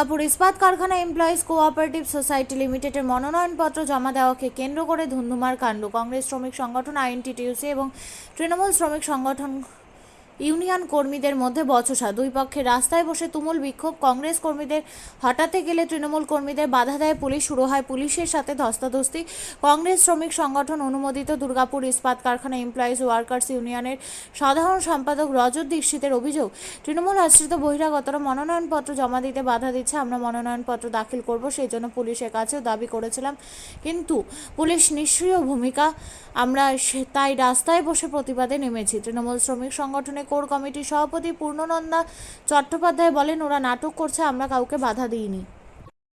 দুর্গাপুর ইস্পাত কারখানা employees cooperative society লিমিটেডের মনোনয়নপত্র জমা দেওয়াকে কেন্দ্র করে ধুন্ধুমার কাণ্ড। কংগ্রেস শ্রমিক সংগঠন, আইএনটিটিউসি এবং তৃণমূল শ্রমিক সংগঠন ইউনিয়ন কর্মীদের মধ্যে বচসা। দুই পক্ষের রাস্তায় বসে তুমুল বিক্ষোভ। কংগ্রেস কর্মীদের হটাতে গেলে তৃণমূল কর্মীদের বাধা দেয় পুলিশ, শুরু হয় পুলিশের সাথে ধস্তাধস্তি। কংগ্রেস শ্রমিক সংগঠন অনুমোদিত দুর্গাপুর ইস্পাত কারখানা এমপ্লয়িজ ওয়ার্কার্স ইউনিয়নের সাধারণ সম্পাদক রজত দীক্ষিতের অভিযোগ, তৃণমূল আশ্রিত বহিরাগতরা মনোনয়নপত্র জমা দিতে বাধা দিচ্ছে, আমরা মনোনয়নপত্র দাখিল করব, সেই জন্য পুলিশের কাছেও দাবি করেছিলাম। কিন্তু পুলিশ নিষ্ক্রিয় ভূমিকা আমরা সে- তাই রাস্তায় বসে প্রতিবাদে নেমেছি। তৃণমূল শ্রমিক সংগঠনের কোর কমিটির সভাপতি পূর্ণনন্দা চট্টোপাধ্যায় বলেন ওরা নাটক করছে আমরা কাউকে বাধা দিইনি।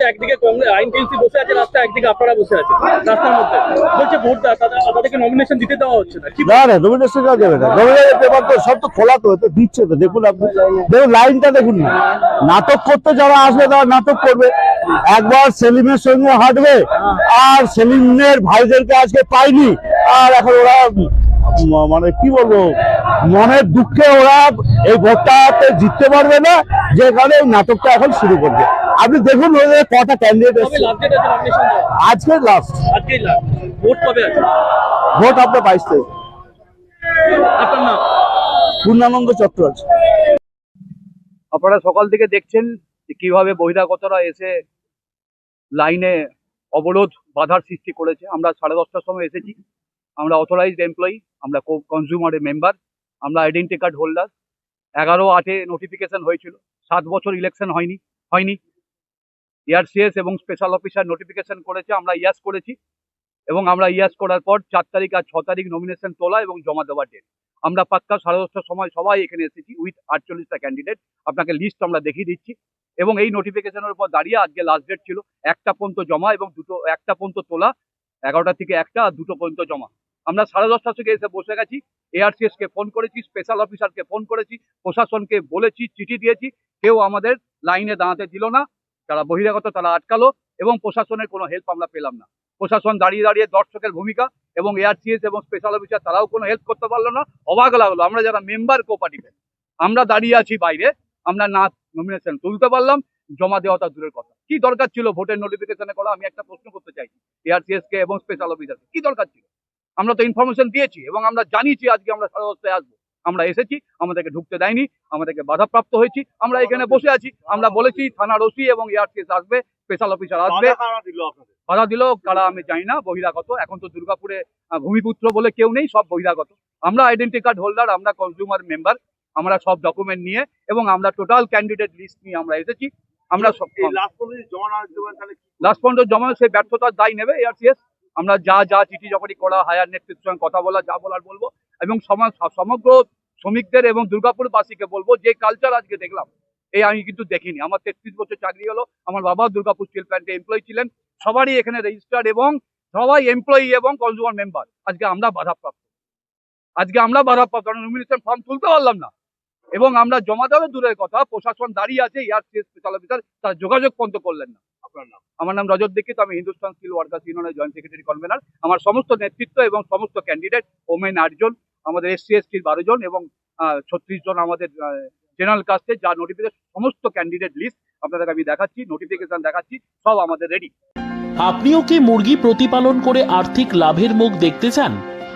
একদিকে কংগ্রেস আইনটিএমসি বসে আছে রাস্তা একদিকে আপনারা বসে আছে রাস্তার মধ্যে। বলছে ভোট তাদের- তাদেরকে নমিনেশন দিতে দেওয়া হচ্ছে না। কি না না নমিনেশন কাজ যাবে না। নমিনেশন পেপার তো সব তো খোলা তো তো দিচ্ছে তো দেখুন আপনি। দেখুন লাইনটা দেখুন না। নাটক করতে যারা আসবে তারা নাটক করবে। একবার সেলিমের সঙ্গে হাঁটবে আর সেলিমের ভাইদেরকে আজকে পাইনি। আর এখন ওরা মানে কি বলব মনের দুঃখে ওরা এই ভোটটাতে জিততে পারবে না যে কারণে এই নাটকটা এখন শুরু করবে। আপনি দেখুন কটা ক্যান্ডিডেট এসছে। আজকে লাস্ট ভোট আপনার বাইশ তারিখ। পূর্ণানন্দ চট্টোপাধ্যায়। আপনারা সকাল থেকে দেখছেন যে কীভাবে বহিরাগতরা এসে লাইনে অবরোধ বাধার সৃষ্টি করেছে। আমরা সাড়ে দশটার সময় এসেছি। আমরা অথরাইজড এমপ্লয়ি আমরা কনজিউমারের মেম্বার আমরা আইডেন্টি কার্ড হোল্ডার এগারো আটে নোটিফিকেশন হয়েছিল, সাত বছর ইলেকশন হয়নি হয়নি। এআরসিএস এবং স্পেশাল অফিসার নোটিফিকেশন করেছে, আমরা ইয়াস করেছি। এবং আমরা ইয়াস করার পর চার তারিখ আর ছ তারিখ নমিনেশন তোলা এবং জমা দেওয়ার ডেট আমরা পাক্কা সাড়ে দশটার সময় সবাই এখানে এসেছি উইথ আটচল্লিশটা ক্যান্ডিডেট আপনাকে লিস্ট আমরা দেখিয়ে দিচ্ছি। এবং এই নোটিফিকেশনের উপর দাঁড়িয়ে আজকে লাস্ট ডেট ছিল, একটা পর্যন্ত জমা এবং দুটো, একটা পর্যন্ত তোলা। এগারোটা থেকে একটা, আর দুটো পর্যন্ত জমা। আমরা সাড়ে দশটা থেকে এসে বসে গেছি। এআরসিএস কে ফোন করেছি স্পেশাল অফিসারকে ফোন করেছি, প্রশাসনকে বলেছি, চিঠি দিয়েছি। কেউ আমাদের লাইনে দাঁড়াতে দিল না। যারা বহিরাগত তারা আটকালো এবং প্রশাসনের কোনো হেল্প আমরা পেলাম না। প্রশাসন দাঁড়িয়ে দাঁড়িয়ে দর্শকের ভূমিকা এবং এআরসিএস এবং স্পেশাল অফিসার তারাও কোনো হেল্প করতে পারল না। অবাক লাগল, আমরা যারা মেম্বার কোপারেটিভের আমরা দাঁড়িয়ে আছি বাইরে, আমরা না নমিনেশন তুলতে পারলাম। জমা দেওয়াটা দূরের কথা। কি দরকার ছিল ভোটের নোটিফিকেশনে করা? আমি একটা প্রশ্ন করতে চাইছি এআরসিএস কে এবং স্পেশাল অফিসারকে কি। দরকার ছিল? আমরা তো ইনফরমেশন দিয়েছি এবং আমরা জানিয়েছি আজকে আমরা সাড়ে দশটায় আসব। আমরা এসেছি আমাদেরকে ঢুকতে দেয়নি আমাদেরকে বাধাপ্রাপ্ত হয়েছি আমরা এখানে বসে আছি। আমরা বলেছি থানার ওসি এবং এআরসিএস আসবে স্পেশাল অফিসার আসবে। বাধা দিল কারা আমি জানি না বহিরাগত। এখন তো দুর্গাপুরে ভূমিপুত্র বলে কেউ নেই সব বহিরাগত। আমরা আইডেন্টি কার্ড হোল্ডার আমরা কনজিউমার মেম্বার আমরা সব ডকুমেন্ট নিয়ে এবং আমরা টোটাল ক্যান্ডিডেট লিস্ট নিয়ে আমরা এসেছি। আমরা লাস্ট পর্যন্ত জমা সেই ব্যর্থতার দায় নেবে এআরসিএস আমরা যা যা চিঠি যখনই করা হায়ার নেতৃত্বের সঙ্গে কথা বলা যা বলার বলব। এবং সমা- সমগ্র শ্রমিকদের এবং দুর্গাপুরবাসীকে বলব যে কালচার আজকে দেখলাম এই আমি কিন্তু দেখিনি। আমার তেত্রিশ বছর চাকরি হলো আমার বাবা দুর্গাপুর স্টিল প্ল্যান্টে এমপ্লয়ি ছিলেন। সবারই এখানে রেজিস্টার্ড এবং সবাই এমপ্লয়ি এবং কনজিউমার মেম্বার আজকে আমরা বাধাপ্রাপ্ত। আজকে আমরা বাধাপ্রাপ্ত কারণ নমিনেশন ফর্ম তুলতে পারলাম না। এবং আমরা জমা দেওয়া দূরের কথা প্রশাসন দাঁড়িয়ে আছে এয়ারসিএস স্পেশাল অফিসার তারা যোগাযোগ পর্যন্ত করলেন না। আপনার নাম? আমার নাম রজত দীক্ষিত আমি হিন্দুস্তান স্কিল ওয়ার্কার্স ইউনিয়নের জয়েন্ট সেক্রেটারি কনভেনার আমার সমস্ত নেতৃত্ব এবং সমস্ত ক্যান্ডিডেট ওমেন আটজন আমাদের এসসি এসটির বারো জন এবং ছত্রিশ জন আমাদের জেনারেল কাস্টে যা নোটিফিকেশন সমস্ত ক্যান্ডিডেট লিস্ট আপনাদের আমি দেখাচ্ছি নোটিফিকেশন দেখাচ্ছি সব আমাদের রেডি আপনিও কি মুরগি প্রতিপালন করে আর্থিক লাভের মুখ দেখতে চান?